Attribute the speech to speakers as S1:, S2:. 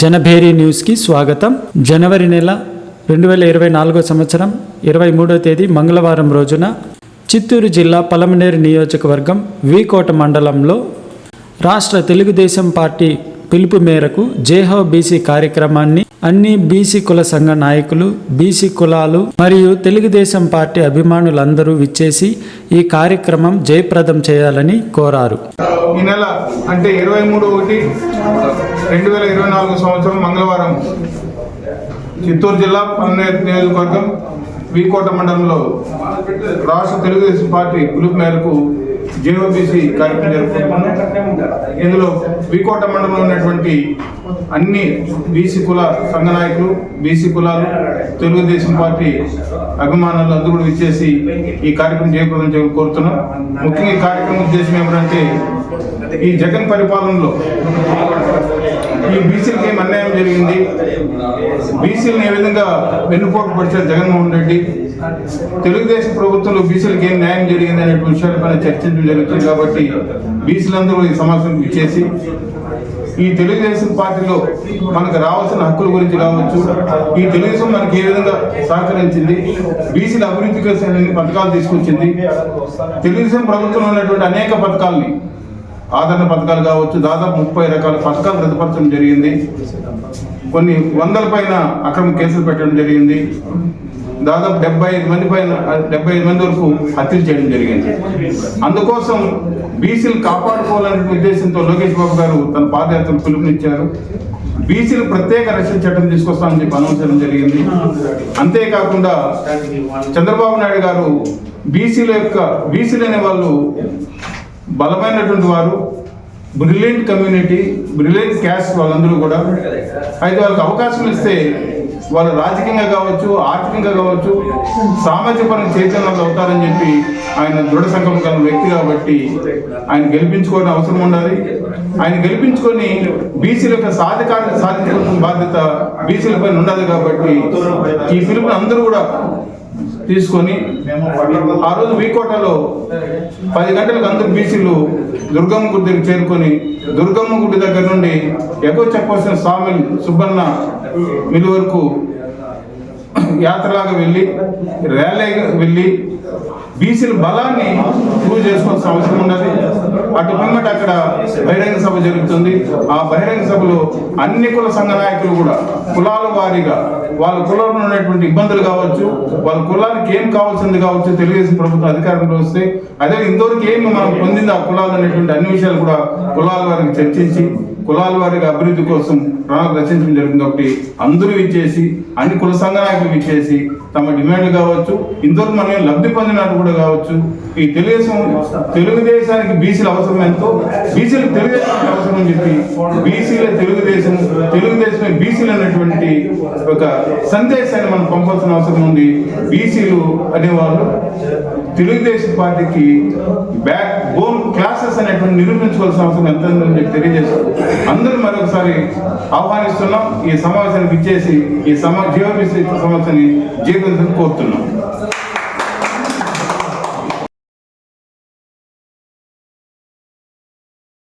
S1: జనభేరి న్యూస్కి స్వాగతం. జనవరి నెల రెండు వేల ఇరవై నాలుగో సంవత్సరం ఇరవై మూడో తేదీ మంగళవారం రోజున చిత్తూరు జిల్లా పలమనేరు నియోజకవర్గం వీకోట మండలంలో రాష్ట్ర తెలుగుదేశం పార్టీ పిలుపు మేరకు జేహో బీసీ కార్యక్రమాన్ని అన్ని బీసీ కుల సంఘ నాయకులు బీసీ కులాలు మరియు తెలుగుదేశం పార్టీ అభిమానులందరూ విచ్చేసి ఈ కార్యక్రమం జయప్రదం చేయాలని కోరారు.
S2: ఈ నెల అంటే ఇరవై మూడు ఒకటి రెండు వేల ఇరవై నాలుగు సంవత్సరం మంగళవారం చిత్తూరు జిల్లా పన్నెండు నియోజకవర్గం వీకోట మండలంలో రాష్ట్ర తెలుగుదేశం పార్టీ పిలుపు మేరకు జేఓబీసీ కార్యక్రమం జరుపుకుంటున్నాం. ఇందులో వీకోట మండలంలో ఉన్నటువంటి అన్ని బీసీ కుల సంఘ నాయకులు బీసీ కులాలు తెలుగుదేశం పార్టీ అభిమానులు అందరూ కూడా ఇచ్చేసి ఈ కార్యక్రమం జయప్రదం కోరుతున్నాం. ముఖ్యంగా ఈ కార్యక్రమం ఉద్దేశం ఏమిటంటే ఈ జగన్ పరిపాలనలో ఈ బీసీలకి ఏం అన్యాయం జరిగింది? బీసీలను ఏ విధంగా వెన్నుపోటు పడిచారు జగన్మోహన్ రెడ్డి? తెలుగుదేశం ప్రభుత్వంలో బీసీలకు ఏం న్యాయం జరిగింది అనే విషయాలపైన చర్చించడం జరుగుతుంది కాబట్టి బీసీలందరూ ఈ సమావేశం ఇచ్చేసి ఈ తెలుగుదేశం పార్టీలో మనకు రావాల్సిన హక్కుల గురించి రావచ్చు. ఈ తెలుగుదేశం మనకి ఏ విధంగా సహకరించింది? బీసీల అభివృద్ధి కోసం పథకాలు తీసుకొచ్చింది. తెలుగుదేశం ప్రభుత్వంలో ఉన్నటువంటి అనేక పథకాలని ఆదరణ పథకాలు కావచ్చు దాదాపు ముప్పై రకాల పథకాలు రద్దుపరచడం జరిగింది. కొన్ని వందల పైన అక్రమ కేసులు పెట్టడం జరిగింది. దాదాపు డెబ్బై ఐదు మంది పైన డెబ్బై ఐదు మంది వరకు హత్యలు చేయడం జరిగింది. అందుకోసం బీసీలు కాపాడుకోవాలనే ఉద్దేశంతో లోకేష్ బాబు గారు తన పాదయాత్ర పిలుపునిచ్చారు. బీసీలు ప్రత్యేక రక్షణ చట్టం తీసుకొస్తామని చెప్పి అనౌన్స్ జరిగింది. అంతేకాకుండా చంద్రబాబు నాయుడు గారు బీసీల యొక్క బీసీలు అనే వాళ్ళు బలమైనటువంటి వారు బ్రిలియంట్ కమ్యూనిటీ బ్రిలియంట్ క్యాస్ట్ వాళ్ళందరూ కూడా అయితే వాళ్ళకి అవకాశం ఇస్తే వాళ్ళు రాజకీయంగా కావచ్చు ఆర్థికంగా కావచ్చు సామాజిక చైతన్యాలు అవుతారని చెప్పి ఆయన దృఢ సంకల్పం కలిగిన వ్యక్తి కాబట్టి ఆయన గెలిపించుకోవడం అవసరం ఉండాలి. ఆయన గెలిపించుకొని బీసీల యొక్క సాధికార సాధించుకోవాల్సిన బాధ్యత బీసీల పైన ఉండదు కాబట్టి ఈ పిలుపుని అందరూ కూడా తీసుకొని ఆ రోజు వీకోటలో పది గంటలకు అందరు బీసీలు దుర్గమ్మ గుడి దగ్గర చేరుకొని దుర్గమ్మ గుడి దగ్గర నుండి ఎగో చెప్పవలసిన స్వామి సుబ్బన్న మిల్ వరకు యాత్రలాగా వెళ్ళి ర్యాలీగా వెళ్ళి బీసీల బలాన్ని ప్రూవ్ చేసుకోవాల్సిన అవసరం ఉన్నది. అటు పిమ్మట అక్కడ బహిరంగ సభ జరుగుతుంది. ఆ బహిరంగ సభలో అన్ని కుల సంఘ నాయకులు కూడా కులాల వారీగా వాళ్ళ కులంలో ఉన్నటువంటి ఇబ్బందులు కావచ్చు వాళ్ళ కులానికి ఏం కావాల్సింది కావచ్చు తెలుగుదేశం ప్రభుత్వం అధికారంలో వస్తే అదే ఇంతవరకు ఏమి మనం పొందింది ఆ కులాలు అనేటువంటి అన్ని విషయాలు కూడా కులాల వారికి చర్చించి కులాల వారిగా అభివృద్ధి కోసం ప్రణాళిక రచించడం జరిగింది కాబట్టి అందరూ ఇచ్చేసి అన్ని కుల సంఘ నాయకులు ఇచ్చేసి తమ డిమాండ్లు కావచ్చు ఇంతవరకు మనం లబ్ధి పొందినట్టు కూడా కావచ్చు. ఈ తెలుగుదేశం తెలుగుదేశానికి బీసీల అవసరం ఎంతో బీసీలు తెలుగుదేశానికి అవసరం అని చెప్పి బీసీల తెలుగుదేశం తెలుగుదేశం బీసీలు అనేటువంటి ఒక సందేశాన్ని మనం పంపాల్సిన అవసరం ఉంది. బీసీలు అనేవాళ్ళు తెలుగుదేశం పార్టీకి బ్యాక్ బోన్ క్లాసెస్ అనేటువంటి నిరూపించుకోవాల్సిన అవసరం ఎంత ఉందని చెప్పి అందరూ మరొకసారి ఆహ్వానిస్తున్నాం. ఈ సమావేశానికి ఇచ్చేసి ఈ సమా జీవోబీసీ సమావేశాన్ని జీవితం కోరుతున్నాం.